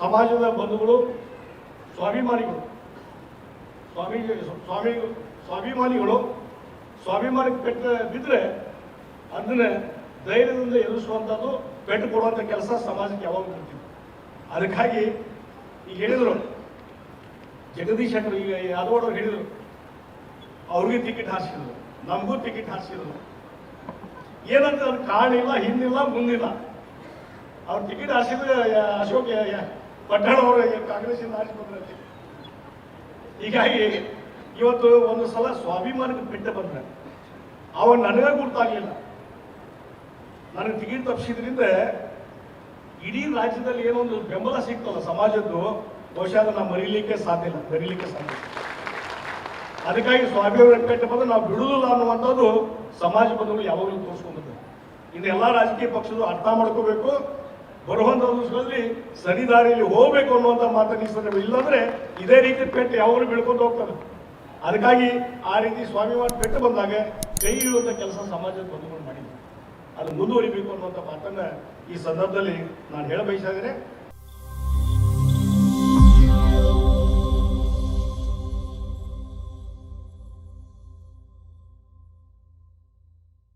ಸಮಾಜದ ಬಂಧುಗಳು, ಸ್ವಾಭಿಮಾನಿಗಳು ಸ್ವಾಮಿ ಸ್ವಾಮಿ, ಸ್ವಾಭಿಮಾನಿಗಳು ಸ್ವಾಭಿಮಾನಕ್ಕೆ ಪೆಟ್ಟ ಬಿದ್ದರೆ ಅದನ್ನ ಧೈರ್ಯದಿಂದ ಎದುರಿಸುವಂಥದ್ದು ಪೆಟ್ಟು ಕೊಡುವಂಥ ಕೆಲಸ ಸಮಾಜಕ್ಕೆ ಯಾವಾಗ ಕೊಡ್ತೀವಿ ಅದಕ್ಕಾಗಿ ಈಗ ಹೇಳಿದರು. ಜಗದೀಶ್ ಶೆಟ್ಟರ್, ಈಗ ಯಾದವ್ ಹೇಳಿದರು. ಅವ್ರಿಗೆ ಟಿಕೆಟ್ ಹಾರಿಸಿದ್ರು. ನಮಗೂ ಟಿಕೆಟ್ ಹಾರಿಸಿದ್ರು. ಏನಂತ ಕಾರಣ ಇಲ್ಲ, ಹಿಂದಿಲ್ಲ, ಮುಂದಿಲ್ಲ. ಅವ್ರು ಟಿಕೆಟ್ ಹಾರಿಸಿದ್ರೆ ಅಶೋಕ್ ಕಾಂಗ್ರೆಸ್ಸಿನ ಪಟ್ಟಣ ಅವರು ಕಾಂಗ್ರೆಸ್ಸಿಂದ ಹಾರಿಸ್ಕೊಂಡ್ರೆ ಹೀಗಾಗಿ ಇವತ್ತು ಒಂದು ಸಲ ಸ್ವಾಭಿಮಾನಕ್ಕೆ ಬಿಟ್ಟು ಬಂದ್ರೆ, ಅವ ನನಗೆ ಗುರ್ತಾಗ್ಲಿಲ್ಲ. ನನಗೆ ಟಿಕೆಟ್ ತಪ್ಪಿಸಿದ್ರಿಂದ ಇಡೀ ರಾಜ್ಯದಲ್ಲಿ ಏನೋ ಒಂದು ಬೆಂಬಲ ಸಿಗ್ತಲ್ಲ ಸಮಾಜದ್ದು, ಬಹುಶಃ ಅದನ್ನ ಮರಿಲಿಕ್ಕೆ ಸಾಧ್ಯ ಇಲ್ಲ ಮರೀಲಿಕ್ಕೆ ಸಾಧ್ಯ. ಅದಕ್ಕಾಗಿ ಸ್ವಾಭಿಮಾನ ಕಟ್ಟ ಬಂದು ನಾವು ಬಿಡುದಿಲ್ಲ ಅನ್ನುವಂಥದ್ದು ಸಮಾಜ ಬಂಧುಗಳು ಯಾವಾಗಲೂ ತೋರಿಸ್ಕೊಂಡಿದ್ದಾರೆ ಇದೆಲ್ಲ ರಾಜಕೀಯ ಪಕ್ಷದ ಅರ್ಥ ಮಾಡ್ಕೋಬೇಕು. ಬರುವಂಥ ದಿವಸಗಳಲ್ಲಿ ಸರಿ ದಾರಿಯಲ್ಲಿ ಹೋಗ್ಬೇಕು ಅನ್ನುವಂಥ ಮಾತನ್ನ ಸಂದರ್ಭ ಇಲ್ಲಾಂದ್ರೆ ಇದೇ ರೀತಿ ಪೆಟ್ಟು ಯಾವಾಗಲೂ ಬೆಳ್ಕೊಂಡು ಹೋಗ್ತದೆ ಅದಕ್ಕಾಗಿ ಆ ರೀತಿ ಸ್ವಾಮಿವಾರ ಪೆಟ್ಟು ಬಂದಾಗ ಕೈ ಕೆಲಸ ಸಮಾಜದ ಬಂಧುಗಳು ಮಾಡಿದ್ದಾರೆ. ಅದು ಮುಂದುವರಿಬೇಕು ಅನ್ನುವಂಥ ಮಾತನ್ನ ಈ ಸಂದರ್ಭದಲ್ಲಿ ನಾನು ಹೇಳ ಬಯಸಿದ್ದೇನೆ